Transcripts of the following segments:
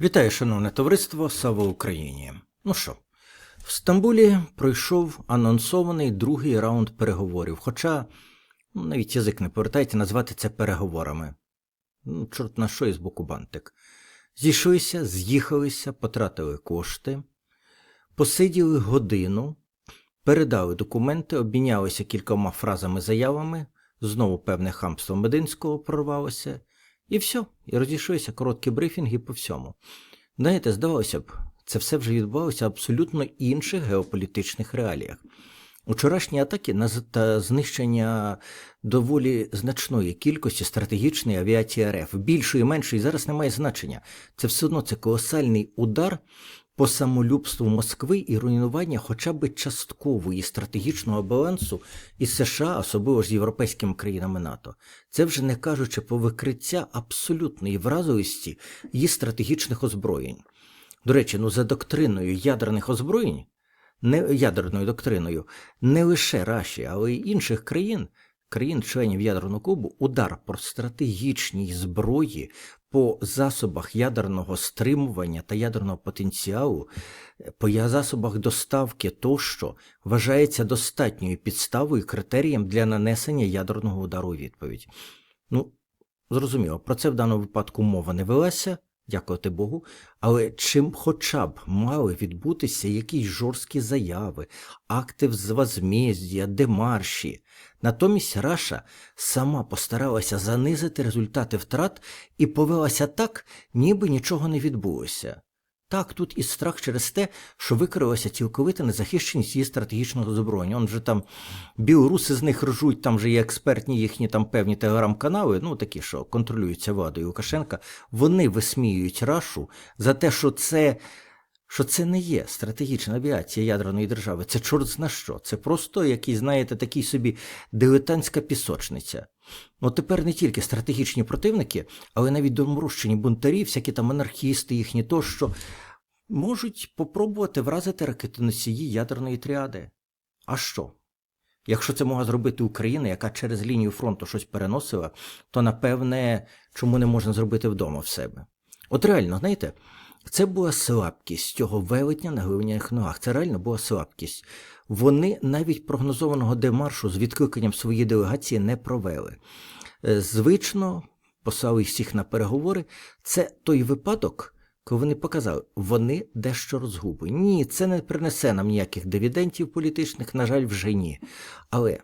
Вітаю, шановне товариство, слава Україні. Ну що, в Стамбулі пройшов анонсований другий раунд переговорів. Хоча ну, навіть язик не повертається назвати це переговорами. Ну, чорт на що із боку бантик. Зійшлися, з'їхалися, потратили кошти, посиділи годину, передали документи, обмінялися кількома фразами, заявами, знову певне хамство Мединського прорвалося, і все, і розійшлися короткі брифінги по всьому. Знаєте, здавалося б, це все вже відбувалося в абсолютно інших геополітичних реаліях. Учорашні атаки на та знищення доволі значної кількості стратегічної авіації РФ, більшої, меншої, зараз немає значення. Це все одно це колосальний удар по самолюбству Москви і руйнування хоча б часткової стратегічного балансу із США, особливо з європейськими країнами НАТО. Це вже не кажучи про викриття абсолютної вразовості її стратегічних озброєнь. До речі, ну за доктриною ядерних озброєнь, не ядерною доктриною, не лише Раші, але й інших країн, країн-членів ядерного клубу, удар по стратегічній зброї, по засобах ядерного стримування та ядерного потенціалу, по засобах доставки тощо вважається достатньою підставою критерієм для нанесення ядерного удару у відповідь. Ну, зрозуміло, про це в даному випадку мова не велася, дякувати Богу, але чим хоча б мали відбутися якісь жорсткі заяви, акти возмездія, демарші. Натомість Раша сама постаралася занизити результати втрат і повелася так, ніби нічого не відбулося. Так, тут і страх через те, що викрилася цілковита незахищеність її стратегічного озброєння. Он же там білоруси з них ржуть, там же є експертні їхні там певні телеграм-канали, ну такі, що контролюються владою Лукашенка. Вони висміюють Рашу за те, що це, що це не є стратегічна авіація ядерної держави. Це чорт зна що. Це просто який, знаєте, такий собі дилетантська пісочниця. Ну тепер не тільки стратегічні противники, але навіть доморощені бунтарі, всякі там анархісти їхні тощо, можуть попробувати вразити ракетоносії ядерної тріади. А що? Якщо це могла зробити Україна, яка через лінію фронту щось переносила, то напевне, чому не можна зробити вдома в себе? От реально, знаєте, це була слабкість цього велетня на глиняних ногах. Це реально була слабкість. Вони навіть прогнозованого демаршу з відкликанням своєї делегації не провели. Е, Звично послали всіх на переговори. Це той випадок, коли вони показали, вони дещо розгублені. Ні, це не принесе нам ніяких дивідендів політичних, на жаль, вже ні. Але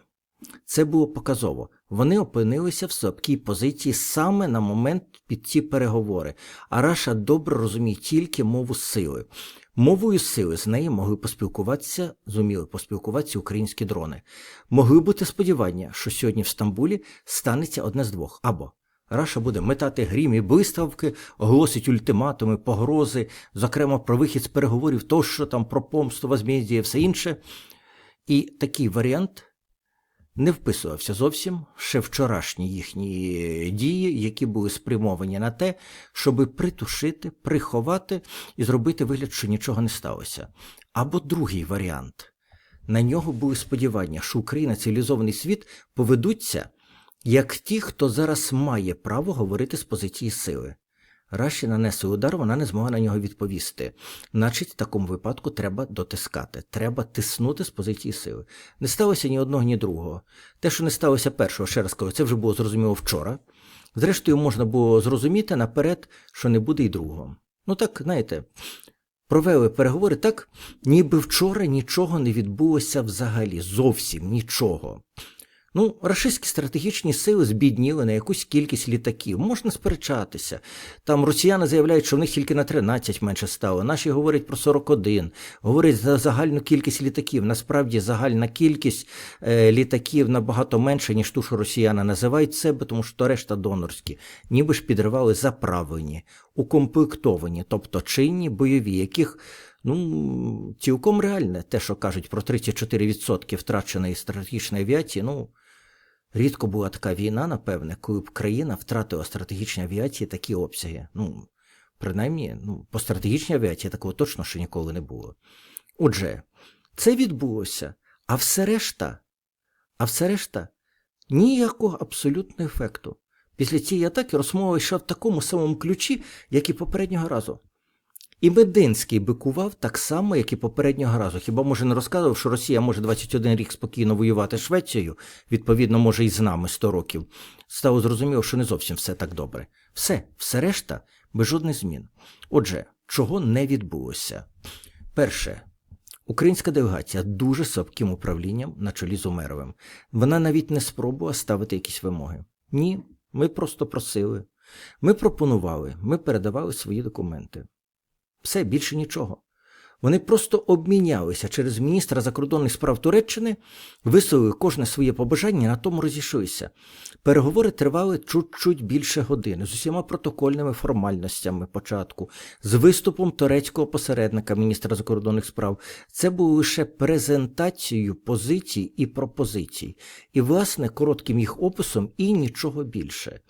це було показово. Вони опинилися в слабкій позиції саме на момент під ці переговори. А Раша добре розуміє тільки мову сили. Мовою сили з нею могли поспілкуватися, зуміли поспілкуватися українські дрони. Могли бути сподівання, що сьогодні в Стамбулі станеться одне з двох або Раша буде метати грім і блискавки, оголосить ультиматуми, погрози, зокрема про вихід з переговорів, тощо там про помсту, возмездія і все інше. І такий варіант не вписувався зовсім ще вчорашні їхні дії, які були спрямовані на те, щоб притушити, приховати і зробити вигляд, що нічого не сталося. Або другий варіант. На нього були сподівання, що Україна, цивілізований світ поведуться як ті, хто зараз має право говорити з позиції сили. Раші нанесли удар, вона не змогла на нього відповісти. Значить, в такому випадку треба дотискати, треба тиснути з позиції сили. Не сталося ні одного, ні другого. Те, що не сталося першого, ще раз кажу, це вже було зрозуміло вчора. Зрештою, можна було зрозуміти наперед, що не буде і другого. Ну так, знаєте, провели переговори так, ніби вчора нічого не відбулося взагалі, зовсім нічого. Ну, рашистські стратегічні сили збідніли на якусь кількість літаків. Можна сперечатися. Там росіяни заявляють, що в них тільки на 13 менше стало. Наші говорять про 41. Говорять за загальну кількість літаків. Насправді загальна кількість е, літаків набагато менше, ніж ту, що росіяни називають себе, тому що то решта донорські. Ніби ж підривали заправлені, укомплектовані, тобто чинні, бойові, яких. Ну, цілком реальне те, що кажуть про 34% втраченої стратегічної авіації, ну, Рідко була така війна, напевне, коли б країна втратила стратегічні авіації такі обсяги. Ну, принаймні, ну, по стратегічній авіації такого точно ще ніколи не було. Отже, це відбулося, а все решта, а все решта ніякого абсолютного ефекту. Після цієї атаки розмова йшла в такому самому ключі, як і попереднього разу. І Мединський бикував так само, як і попереднього разу. Хіба може не розказував, що Росія може 21 рік спокійно воювати Швецією, відповідно, може і з нами 100 років. Стало зрозуміло, що не зовсім все так добре. Все, все решта без жодних змін. Отже, чого не відбулося? Перше, українська делегація дуже слабким управлінням на чолі з Умеровим. Вона навіть не спробувала ставити якісь вимоги. Ні, ми просто просили. Ми пропонували, ми передавали свої документи. Все більше нічого. Вони просто обмінялися через міністра закордонних справ Туреччини, висловили кожне своє побажання, на тому розійшлися. Переговори тривали чуть-чуть більше години з усіма протокольними формальностями початку, з виступом турецького посередника міністра закордонних справ. Це було лише презентацією позицій і пропозицій, і, власне, коротким їх описом і нічого більше.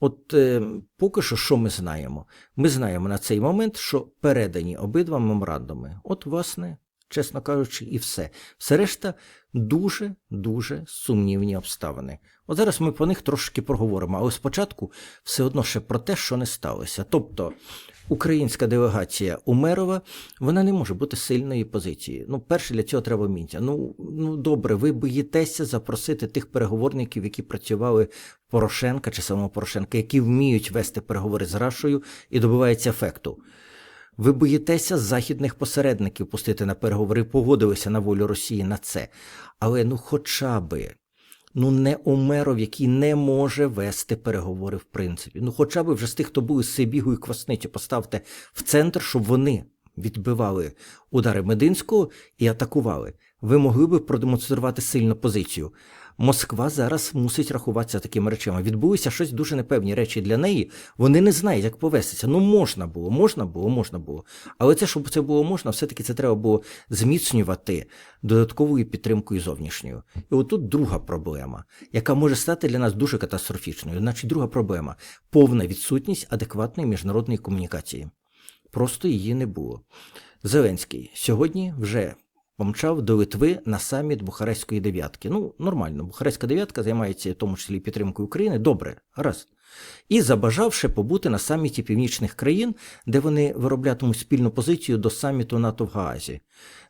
От е, поки що, що ми знаємо? Ми знаємо на цей момент, що передані обидва меморандуми. От, власне, чесно кажучи, і все. Все решта дуже-дуже сумнівні обставини. От зараз ми по них трошки проговоримо, але спочатку все одно ще про те, що не сталося. Тобто українська делегація Умерова, вона не може бути сильної позиції. Ну, перше, для цього треба вміння. Ну, ну добре, ви боїтеся запросити тих переговорників, які працювали Порошенка чи самого Порошенка, які вміють вести переговори з Рашою і добиваються ефекту. Ви боїтеся західних посередників пустити на переговори, погодилися на волю Росії на це. Але ну хоча би, ну не Омеров, який не може вести переговори в принципі. Ну хоча б вже з тих, хто були з Сибігу і Квасницю, поставте в центр, щоб вони відбивали удари Мединського і атакували. Ви могли би продемонструвати сильну позицію. Москва зараз мусить рахуватися такими речами. Відбулися щось дуже непевні речі для неї. Вони не знають, як повестися. Ну можна було, можна було, можна було. Але це, щоб це було можна, все-таки це треба було зміцнювати додатковою підтримкою зовнішньою. І отут друга проблема, яка може стати для нас дуже катастрофічною. Значить, друга проблема повна відсутність адекватної міжнародної комунікації. Просто її не було. Зеленський сьогодні вже помчав до Литви на саміт Бухарестської дев'ятки. Ну, нормально, Бухарестська дев'ятка займається в тому числі підтримкою України. Добре, раз. І забажавши побути на саміті північних країн, де вони вироблятимуть спільну позицію до саміту НАТО в Гаазі,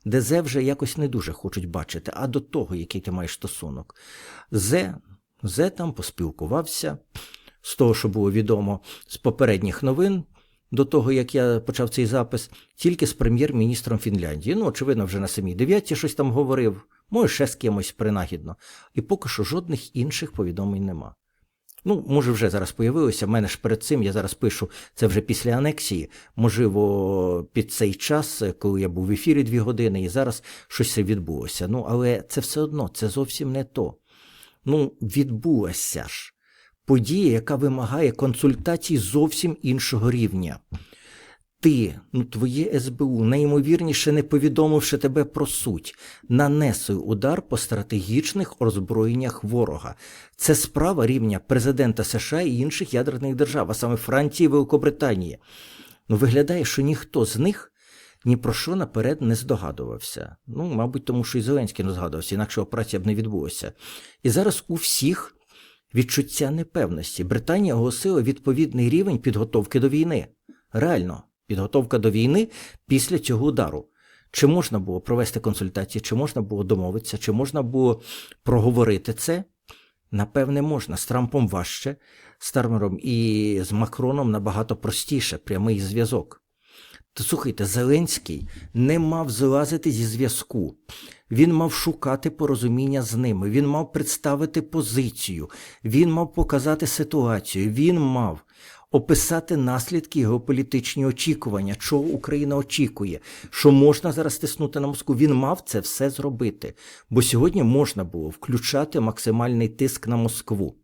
де Зе вже якось не дуже хочуть бачити, а до того, який ти маєш стосунок. Зе, Зе там поспілкувався з того, що було відомо з попередніх новин до того, як я почав цей запис, тільки з прем'єр-міністром Фінляндії. Ну, очевидно, вже на самій дев'ятці щось там говорив, може, ще з кимось принагідно. І поки що жодних інших повідомлень нема. Ну, може, вже зараз появилося. В мене ж перед цим я зараз пишу це вже після анексії. Можливо, під цей час, коли я був в ефірі дві години, і зараз щось відбулося. Ну, але це все одно, це зовсім не то. Ну, відбулося ж подія, яка вимагає консультацій зовсім іншого рівня. Ти, ну твоє СБУ, найімовірніше не повідомивши тебе про суть, нанесли удар по стратегічних озброєннях ворога. Це справа рівня президента США і інших ядерних держав, а саме Франції і Великобританії. Ну, виглядає, що ніхто з них ні про що наперед не здогадувався. Ну, мабуть, тому що і Зеленський не згадувався, інакше операція б не відбулася. І зараз у всіх відчуття непевності. Британія оголосила відповідний рівень підготовки до війни. Реально, підготовка до війни після цього удару. Чи можна було провести консультації, чи можна було домовитися, чи можна було проговорити це? Напевне, можна. З Трампом важче, з Тармером і з Макроном набагато простіше, прямий зв'язок. То слухайте, Зеленський не мав злазити зі зв'язку. Він мав шукати порозуміння з ними, він мав представити позицію, він мав показати ситуацію, він мав описати наслідки геополітичні очікування, чого Україна очікує, що можна зараз тиснути на Москву. Він мав це все зробити. Бо сьогодні можна було включати максимальний тиск на Москву.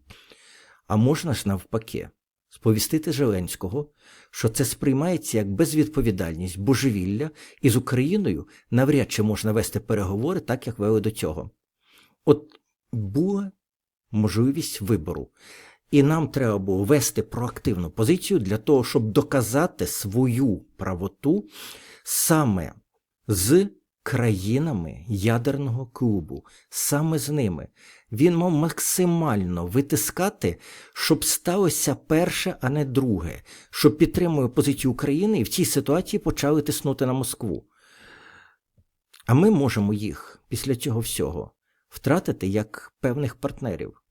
А можна ж навпаки сповістити Зеленського, що це сприймається як безвідповідальність, божевілля, і з Україною навряд чи можна вести переговори так, як вели до цього. От була можливість вибору. І нам треба було вести проактивну позицію для того, щоб доказати свою правоту саме з країнами ядерного клубу, саме з ними. Він мав максимально витискати, щоб сталося перше, а не друге, щоб підтримує позицію України і в цій ситуації почали тиснути на Москву. А ми можемо їх після цього всього втратити як певних партнерів.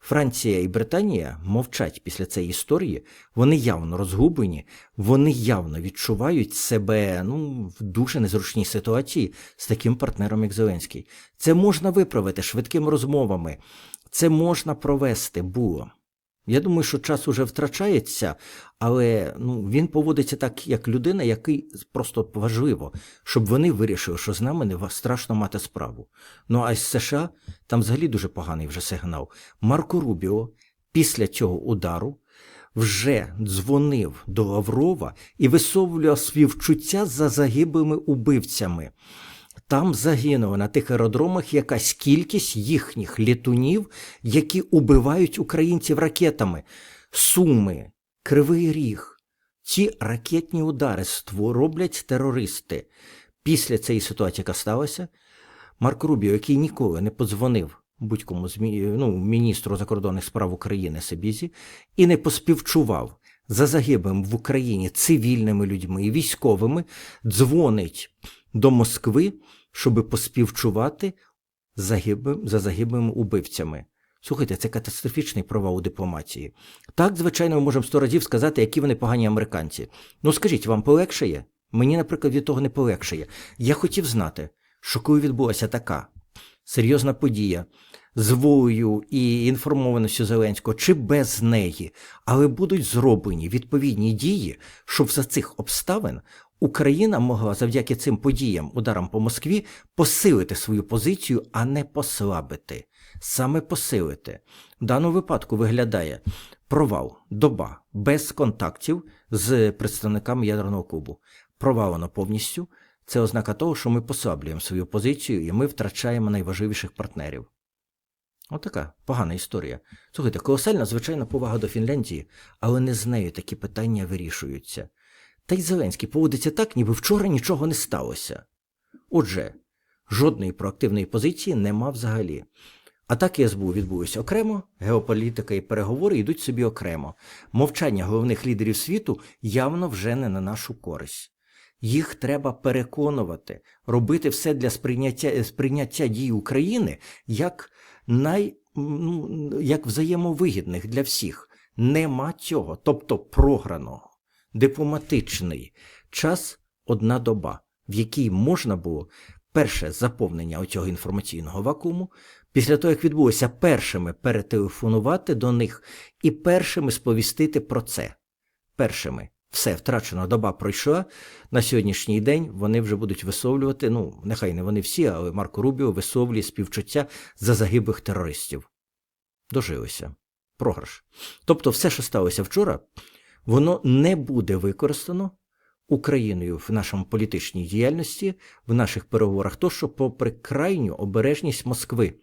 Франція і Британія мовчать після цієї історії, вони явно розгублені, вони явно відчувають себе ну, в дуже незручній ситуації з таким партнером, як Зеленський. Це можна виправити швидкими розмовами, це можна провести було. Я думаю, що час уже втрачається, але ну, він поводиться так, як людина, який просто важливо, щоб вони вирішили, що з нами не страшно мати справу. Ну а з США там взагалі дуже поганий вже сигнал. Марко Рубіо після цього удару вже дзвонив до Лаврова і висовлював співчуття за загиблими убивцями. Там загинула на тих аеродромах якась кількість їхніх літунів, які убивають українців ракетами. Суми, Кривий Ріг. Ці ракетні удари ство- роблять терористи. Після цієї ситуації, яка сталася, Марко Рубіо, який ніколи не подзвонив будь-кому ну, міністру закордонних справ України Себізі і не поспівчував за загиблим в Україні цивільними людьми і військовими, дзвонить до Москви, щоб поспівчувати загиблим, за загиблими убивцями. Слухайте, це катастрофічний провал у дипломатії. Так, звичайно, ми можемо сто разів сказати, які вони погані американці. Ну скажіть, вам полегшає? Мені, наприклад, від того не полегшає. Я хотів знати, що коли відбулася така серйозна подія з волею і інформованістю Зеленського, чи без неї, але будуть зроблені відповідні дії, щоб за цих обставин Україна могла завдяки цим подіям, ударам по Москві, посилити свою позицію, а не послабити. Саме посилити. В даному випадку виглядає провал, доба без контактів з представниками ядерного клубу. Провалено повністю. Це ознака того, що ми послаблюємо свою позицію і ми втрачаємо найважливіших партнерів. Отака погана історія. Слухайте, колосальна, звичайна повага до Фінляндії, але не з нею такі питання вирішуються. Та й Зеленський поводиться так, ніби вчора нічого не сталося. Отже, жодної проактивної позиції нема взагалі. Атаки СБУ відбулися окремо, геополітика і переговори йдуть собі окремо. Мовчання головних лідерів світу явно вже не на нашу користь. Їх треба переконувати, робити все для сприйняття, сприйняття дій України як, най, ну, як взаємовигідних для всіх. Нема цього, тобто програного, дипломатичний час одна доба, в якій можна було перше заповнення оцього інформаційного вакууму, після того, як відбулося першими перетелефонувати до них і першими сповістити про це. Першими. Все, втрачена доба пройшла. На сьогоднішній день вони вже будуть висловлювати, ну, нехай не вони всі, але Марко Рубіо висловлює співчуття за загиблих терористів. Дожилися. Програш. Тобто, все, що сталося вчора, воно не буде використано Україною в нашому політичній діяльності, в наших переговорах, то що попри крайню обережність Москви.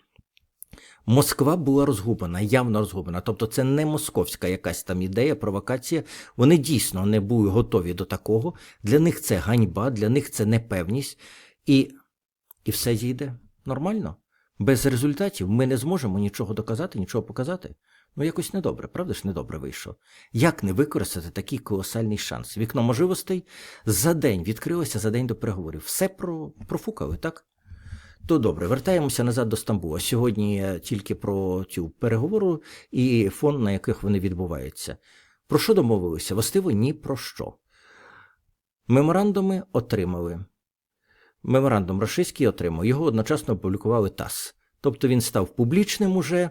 Москва була розгублена, явно розгублена. Тобто це не московська якась там ідея, провокація. Вони дійсно не були готові до такого. Для них це ганьба, для них це непевність. І, і все зійде нормально. Без результатів ми не зможемо нічого доказати, нічого показати. Ну, якось недобре, правда ж недобре вийшло. Як не використати такий колосальний шанс? Вікно можливостей за день відкрилося за день до переговорів. Все про, профукали, так? То добре, вертаємося назад до Стамбула. Сьогодні я тільки про цю переговору і фон, на яких вони відбуваються. Про що домовилися? Властиво ні про що. Меморандуми отримали. Меморандум рашистський отримав. Його одночасно опублікували ТАСС. Тобто він став публічним уже.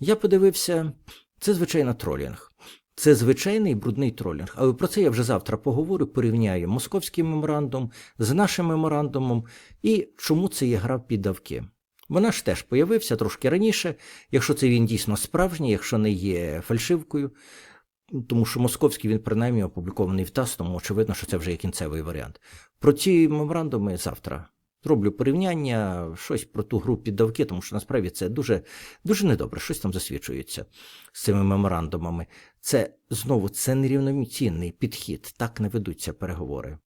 Я подивився, це звичайно тролінг. Це звичайний брудний тролінг. Але про це я вже завтра поговорю, порівняю московський меморандум з нашим меморандумом і чому це є гра піддавки. Вона ж теж появився трошки раніше, якщо це він дійсно справжній, якщо не є фальшивкою, тому що московський він принаймні опублікований в ТАСС, тому очевидно, що це вже є кінцевий варіант. Про ці меморандуми завтра. Зроблю порівняння, щось про ту гру піддавки, тому що насправді це дуже, дуже недобре, щось там засвідчується з цими меморандумами. Це знову це нерівноцінний підхід, так не ведуться переговори.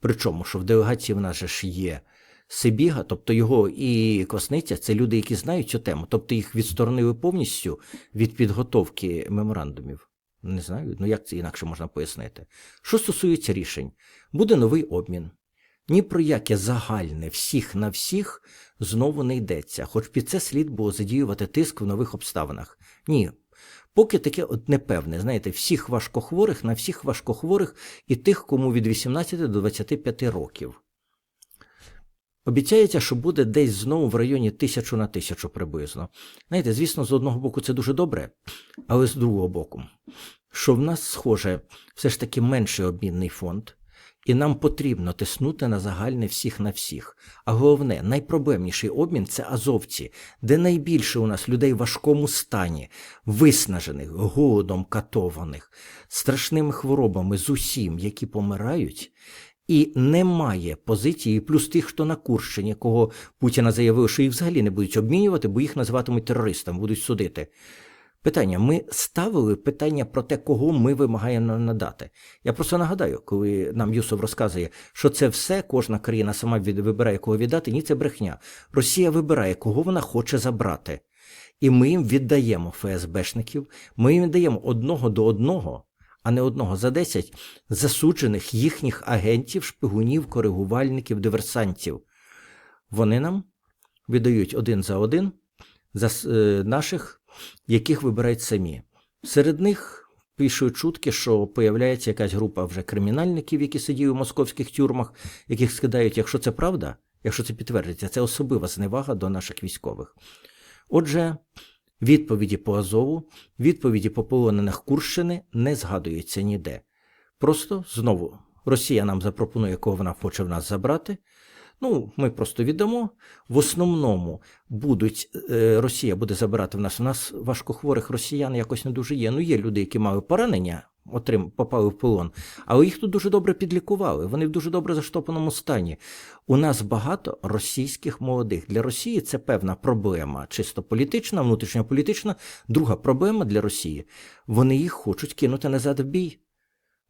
Причому, що в делегації в нас же ж є Сибіга, тобто його і Квасниця, це люди, які знають цю тему, тобто їх відсторонили повністю від підготовки меморандумів. Не знаю, ну як це інакше можна пояснити. Що стосується рішень, буде новий обмін. Ні про яке загальне всіх на всіх знову не йдеться, хоч під це слід було задіювати тиск в нових обставинах. Ні. Поки таке от непевне, знаєте, всіх важкохворих на всіх важкохворих і тих, кому від 18 до 25 років. Обіцяється, що буде десь знову в районі тисячу на тисячу приблизно. Знаєте, звісно, з одного боку це дуже добре, але з другого боку, що в нас, схоже, все ж таки менший обмінний фонд, і нам потрібно тиснути на загальне всіх на всіх. А головне, найпроблемніший обмін це азовці, де найбільше у нас людей в важкому стані, виснажених, голодом катованих, страшними хворобами з усім, які помирають. І немає позиції, плюс тих, хто на Курщині, кого Путіна заявив, що їх взагалі не будуть обмінювати, бо їх називатимуть терористами, будуть судити. Питання: ми ставили питання про те, кого ми вимагаємо надати. Я просто нагадаю, коли нам Юсов розказує, що це все кожна країна сама вибирає, кого віддати. Ні, це брехня. Росія вибирає, кого вона хоче забрати. І ми їм віддаємо ФСБшників, ми їм віддаємо одного до одного, а не одного за десять засуджених їхніх агентів, шпигунів, коригувальників, диверсантів. Вони нам віддають один за один за е, наших яких вибирають самі. Серед них пишуть чутки, що появляється якась група вже кримінальників, які сиділи у московських тюрмах, яких скидають, якщо це правда, якщо це підтвердиться, це особлива зневага до наших військових. Отже, відповіді по Азову, відповіді по полонених Курщини не згадуються ніде. Просто знову Росія нам запропонує, кого вона хоче в нас забрати. Ну, ми просто віддамо. В основному будуть е, Росія буде забирати в нас. У нас важкохворих росіян якось не дуже є. Ну, є люди, які мали поранення, отрим, попали в полон, але їх тут дуже добре підлікували. Вони в дуже добре заштопаному стані. У нас багато російських молодих. Для Росії це певна проблема, чисто політична, внутрішньополітична. Друга проблема для Росії. Вони їх хочуть кинути назад в бій.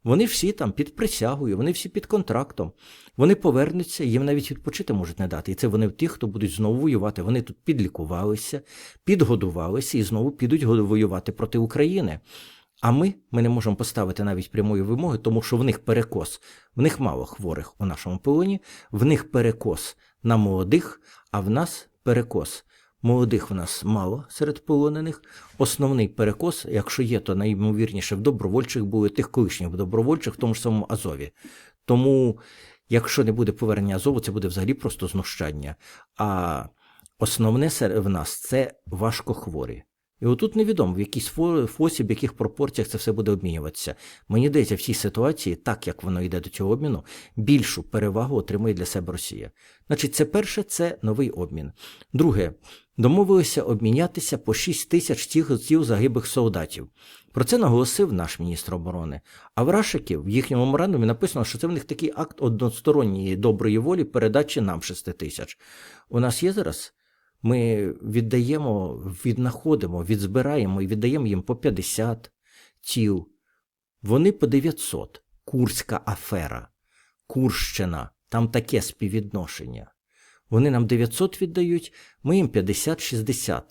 Вони всі там під присягою, вони всі під контрактом. Вони повернуться, їм навіть відпочити можуть не дати. І це вони ті, хто будуть знову воювати. Вони тут підлікувалися, підгодувалися і знову підуть воювати проти України. А ми ми не можемо поставити навіть прямої вимоги, тому що в них перекос, в них мало хворих у нашому полоні, в них перекос на молодих, а в нас перекос Молодих в нас мало серед полонених. Основний перекос, якщо є, то найімовірніше в добровольчих були тих колишніх добровольчих, в тому ж самому Азові. Тому, якщо не буде повернення Азову, це буде взагалі просто знущання. А основне в нас це важкохворі. І отут невідомо, в якийсь спосіб, в яких пропорціях це все буде обмінюватися. Мені здається, в цій ситуації, так як воно йде до цього обміну, більшу перевагу отримує для себе Росія. Значить, це перше це новий обмін. Друге, домовилися обмінятися по 6 тисяч тіл загиблих солдатів. Про це наголосив наш міністр оборони. А в Рашиків в їхньому меморандумі написано, що це в них такий акт односторонньої доброї волі передачі нам 6 тисяч. У нас є зараз. Ми віддаємо, віднаходимо, відзбираємо і віддаємо їм по 50 тіл. Вони по 900. Курська афера, Курщина, там таке співвідношення. Вони нам 900 віддають, ми їм 50-60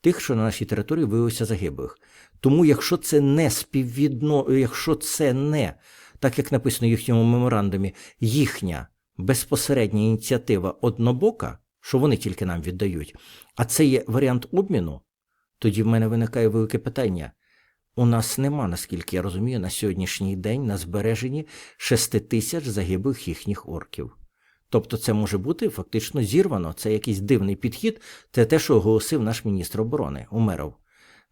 тих, що на нашій території виявилося загиблих. Тому, якщо це не співвідно, якщо це не, так як написано в їхньому меморандумі, їхня безпосередня ініціатива однобока, що вони тільки нам віддають, а це є варіант обміну, тоді в мене виникає велике питання. У нас нема, наскільки я розумію, на сьогоднішній день на збереженні 6 тисяч загиблих їхніх орків. Тобто це може бути фактично зірвано, це якийсь дивний підхід, це те, що оголосив наш міністр оборони Умеров.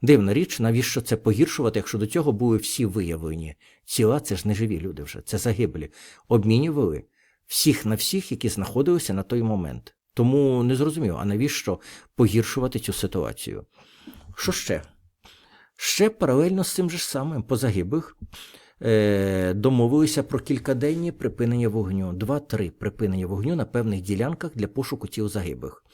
Дивна річ, навіщо це погіршувати, якщо до цього були всі виявлені. Ціла це ж не живі люди вже, це загиблі. Обмінювали всіх на всіх, які знаходилися на той момент. Тому не зрозуміло, а навіщо погіршувати цю ситуацію? Що ще? Ще паралельно з цим же самим по загиблих домовилися про кількаденні припинення вогню, два-три припинення вогню на певних ділянках для пошуку тіл загиблих.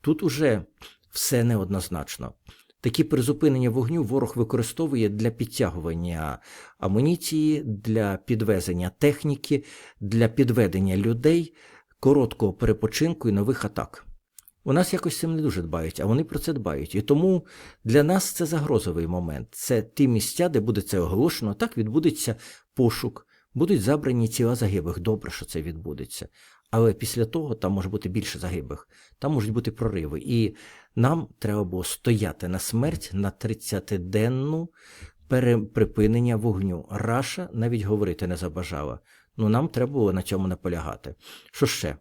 Тут уже все неоднозначно. Такі призупинення вогню ворог використовує для підтягування амуніції, для підвезення техніки, для підведення людей короткого перепочинку і нових атак. У нас якось цим не дуже дбають, а вони про це дбають. І тому для нас це загрозовий момент. Це ті місця, де буде це оголошено. Так відбудеться пошук, будуть забрані тіла загиблих. Добре, що це відбудеться. Але після того там може бути більше загиблих, там можуть бути прориви. І нам треба було стояти на смерть на 30-денну припинення вогню. Раша навіть говорити не забажала. Ну нам треба було на цьому наполягати. Що ще?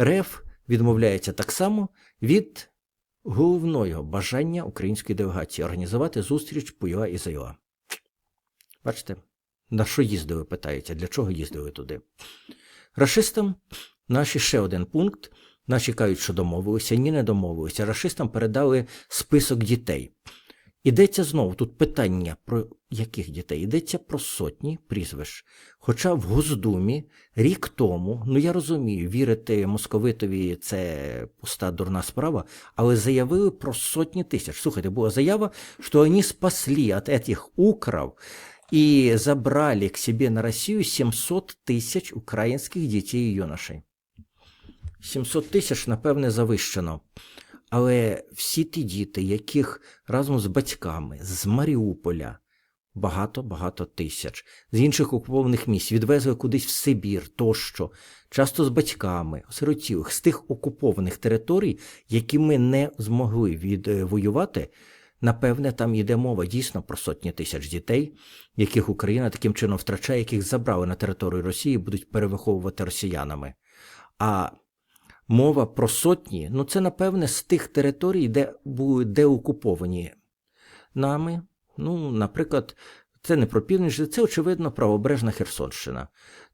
РФ відмовляється так само від головного бажання української делегації організувати зустріч Пуйоа і Зайоа. Бачите, на що їздили, питається, для чого їздили туди? Рашистам наші ще один пункт. Наші кажуть, що домовилися, ні, не домовилися. Рашистам передали список дітей. Ідеться знову тут питання про яких дітей? Йдеться про сотні прізвищ. Хоча в Госдумі рік тому, ну я розумію, вірити московитові це пуста дурна справа, але заявили про сотні тисяч. Слухайте, була заява, що вони спасли от этих украв і забрали к себе на Росію 700 тисяч українських дітей і юношей. 700 тисяч, напевне, завищено. Але всі ті діти, яких разом з батьками з Маріуполя багато-багато тисяч, з інших окупованих місць відвезли кудись в Сибір тощо, часто з батьками, осиротілих, з тих окупованих територій, які ми не змогли відвоювати, напевне, там йде мова дійсно про сотні тисяч дітей, яких Україна таким чином втрачає, яких забрали на територію Росії, будуть перевиховувати росіянами. А Мова про сотні, ну це, напевне, з тих територій, де були деокуповані нами. Ну, наприклад, це не про північ, це, очевидно, правобережна Херсонщина.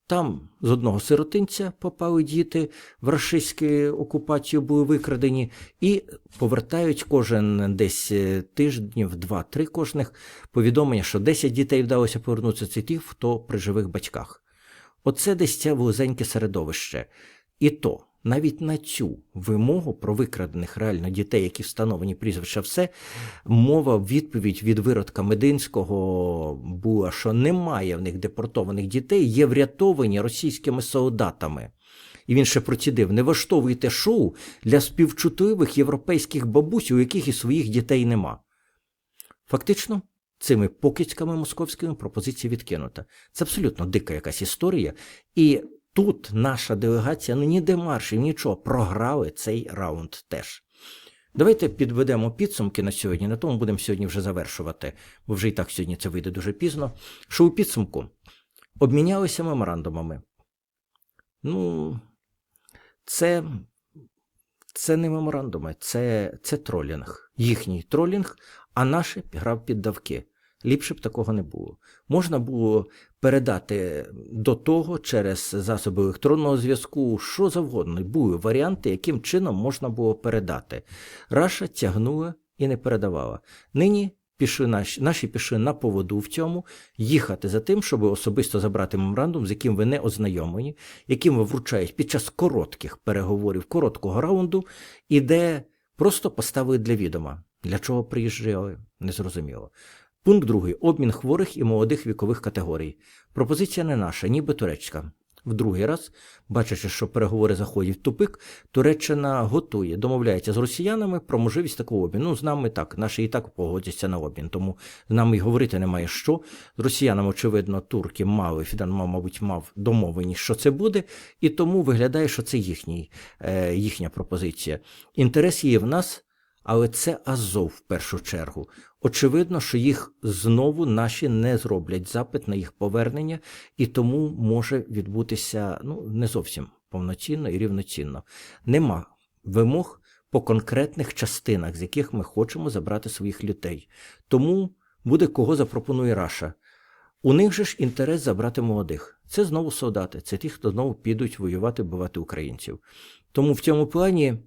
Там з одного сиротинця попали діти в рашистську окупацію, були викрадені, і повертають кожен десь е, тижнів, два-три кожних повідомлення, що 10 дітей вдалося повернутися це ті, хто при живих батьках. Оце десь це вузеньке середовище. І то навіть на цю вимогу про викрадених реально дітей, які встановлені прізвища, все мова відповідь від виродка Мединського була, що немає в них депортованих дітей, є врятовані російськими солдатами. І він ще процідив: не влаштовуйте шоу для співчутливих європейських бабусь, у яких і своїх дітей нема. Фактично. Цими покидьками московськими пропозиція відкинута. Це абсолютно дика якась історія, і Тут наша делегація, ну ніде маршів, нічого, програли цей раунд теж. Давайте підведемо підсумки на сьогодні. На тому будемо сьогодні вже завершувати, бо вже і так сьогодні це вийде дуже пізно. Що у підсумку обмінялися меморандумами. Ну, це це не меморандуми, це це тролінг. Їхній тролінг, а наш грав під давки. Ліпше б такого не було. Можна було передати до того через засоби електронного зв'язку, що завгодно. Були варіанти, яким чином можна було передати. Раша тягнула і не передавала. Нині пішли наші, наші пішли на поводу в цьому, їхати за тим, щоб особисто забрати меморандум, з яким ви не ознайомлені, яким ви вручають під час коротких переговорів, короткого раунду, і де просто поставили для відома. Для чого приїжджали, незрозуміло. Пункт другий. Обмін хворих і молодих вікових категорій. Пропозиція не наша, ніби турецька. В другий раз, бачачи, що переговори заходять в тупик, Туреччина готує, домовляється з росіянами про можливість такого обміну. Ну, з нами так, наші і так погодяться на обмін, тому з нами й говорити немає що. З росіянами, очевидно, турки мали, Фідан, мабуть, мав домовленість, що це буде, і тому виглядає, що це їхній, е, їхня пропозиція. Інтерес є в нас, але це Азов в першу чергу. Очевидно, що їх знову наші не зроблять запит на їх повернення, і тому може відбутися ну, не зовсім повноцінно і рівноцінно. Нема вимог по конкретних частинах, з яких ми хочемо забрати своїх людей. Тому буде кого запропонує Раша. У них же ж інтерес забрати молодих. Це знову солдати, це ті, хто знову підуть воювати, вбивати українців. Тому в цьому плані.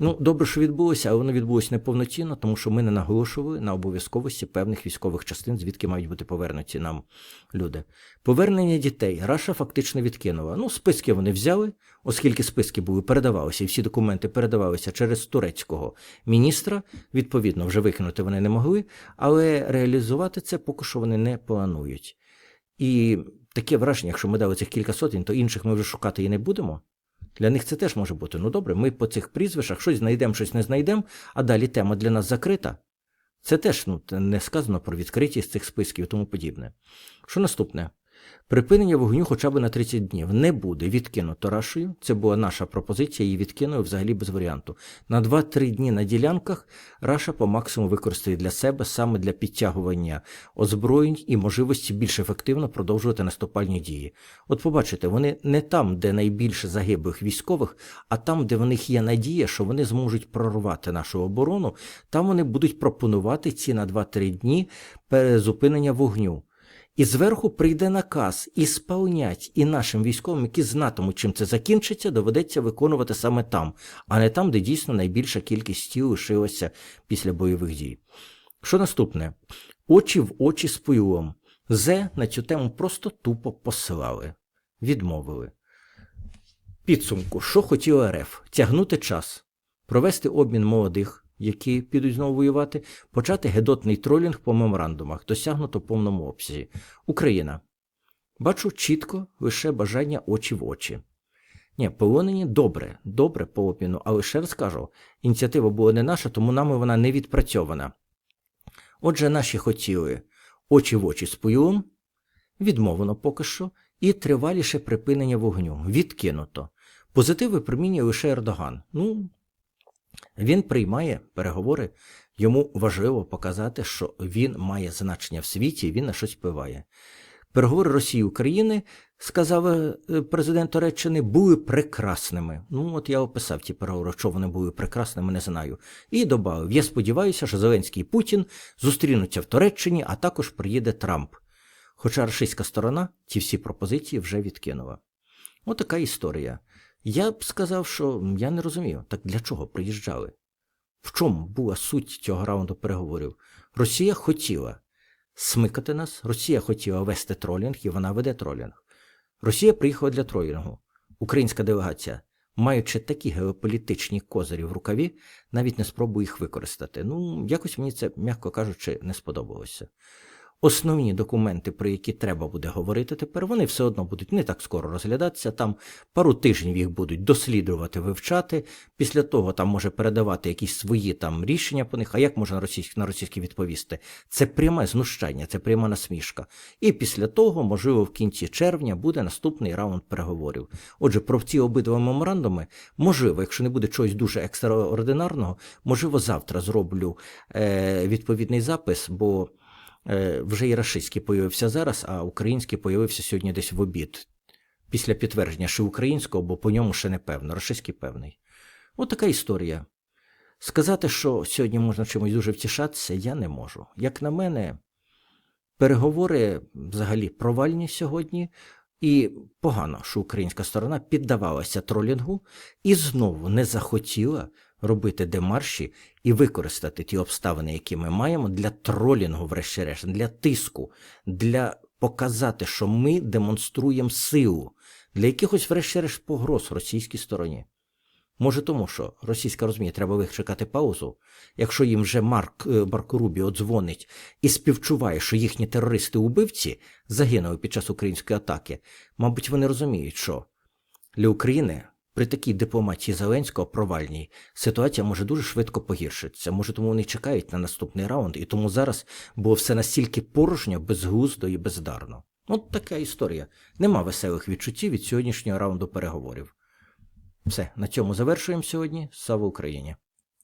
Ну, добре, що відбулося, але воно відбулося неповноцінно, тому що ми не наголошували на обов'язковості певних військових частин, звідки мають бути повернуті нам люди. Повернення дітей Раша фактично відкинула. Ну, списки вони взяли, оскільки списки були передавалися, і всі документи передавалися через турецького міністра. Відповідно, вже викинути вони не могли, але реалізувати це поки що вони не планують. І таке враження, якщо ми дали цих кілька сотень, то інших ми вже шукати і не будемо. Для них це теж може бути. Ну добре, ми по цих прізвищах щось знайдемо, щось не знайдемо, а далі тема для нас закрита. Це теж ну, не сказано про відкритість цих списків і тому подібне. Що наступне? Припинення вогню хоча б на 30 днів не буде відкинуто Рашею. Це була наша пропозиція, її відкинули взагалі без варіанту. На 2-3 дні на ділянках Раша по максимуму використає для себе саме для підтягування озброєнь і можливості більш ефективно продовжувати наступальні дії. От побачите, вони не там, де найбільше загиблих військових, а там, де в них є надія, що вони зможуть прорвати нашу оборону, там вони будуть пропонувати ці на 2-3 дні перезупинення вогню. І зверху прийде наказ, і сповнять, і нашим військовим, які знатимуть, чим це закінчиться, доведеться виконувати саме там, а не там, де дійсно найбільша кількість тіл лишилася після бойових дій. Що наступне? Очі в очі з Пуйлом. Зе на цю тему просто тупо посилали, відмовили. Підсумку, що хотіла РФ? Тягнути час, провести обмін молодих, які підуть знову воювати, почати гедотний тролінг по меморандумах, досягнуто в повному обсязі. Україна. Бачу чітко лише бажання очі в очі. Ні, полонені добре, добре по обміну, але ще раз кажу, ініціатива була не наша, тому нами вона не відпрацьована. Отже, наші хотіли очі в очі з Пуйлом, відмовлено поки що, і триваліше припинення вогню, відкинуто. Позитиви примінює лише Ердоган. Ну, він приймає переговори, йому важливо показати, що він має значення в світі, він на щось впливає. Переговори Росії України, сказав е, президент Туреччини, були прекрасними. Ну, от я описав ті переговори, що вони були прекрасними, не знаю. І додав: я сподіваюся, що Зеленський і Путін зустрінуться в Туреччині, а також приїде Трамп. Хоча російська сторона ті всі пропозиції вже відкинула. Отака історія. Я б сказав, що я не розумію, так для чого приїжджали? В чому була суть цього раунду переговорів? Росія хотіла смикати нас, Росія хотіла вести тролінг, і вона веде тролінг. Росія приїхала для тролінгу. Українська делегація, маючи такі геополітичні козирі в рукаві, навіть не спробує їх використати. Ну, якось мені це, м'яко кажучи, не сподобалося. Основні документи, про які треба буде говорити тепер, вони все одно будуть не так скоро розглядатися. Там пару тижнів їх будуть досліджувати, вивчати. Після того там може передавати якісь свої там рішення по них. А як можна російськ, на російське відповісти? Це пряме знущання, це пряма насмішка. І після того, можливо, в кінці червня буде наступний раунд переговорів. Отже, про ці обидва меморандуми, можливо, якщо не буде чогось дуже екстраординарного, можливо, завтра зроблю е, відповідний запис, бо. Е, вже і рашистський появився зараз, а український появився сьогодні десь в обід. Після підтвердження, що українського, бо по ньому ще не певно, рашистський певний. От така історія. Сказати, що сьогодні можна чимось дуже втішатися, я не можу. Як на мене, переговори взагалі провальні сьогодні, і погано, що українська сторона піддавалася тролінгу і знову не захотіла робити демарші і використати ті обставини, які ми маємо, для тролінгу, врешті-решт, для тиску, для показати, що ми демонструємо силу, для якихось, врешті-решт, погроз російській стороні. Може, тому що російська розуміє, треба вичекати паузу. Якщо їм вже Марк е, Марко Рубіо дзвонить і співчуває, що їхні терористи-убивці загинули під час української атаки, мабуть, вони розуміють, що для України при такій дипломатії Зеленського провальній ситуація може дуже швидко погіршитися. Може, тому вони чекають на наступний раунд, і тому зараз було все настільки порожньо, безглуздо і бездарно. От така історія. Нема веселих відчуттів від сьогоднішнього раунду переговорів. Все, на цьому завершуємо сьогодні. Слава Україні!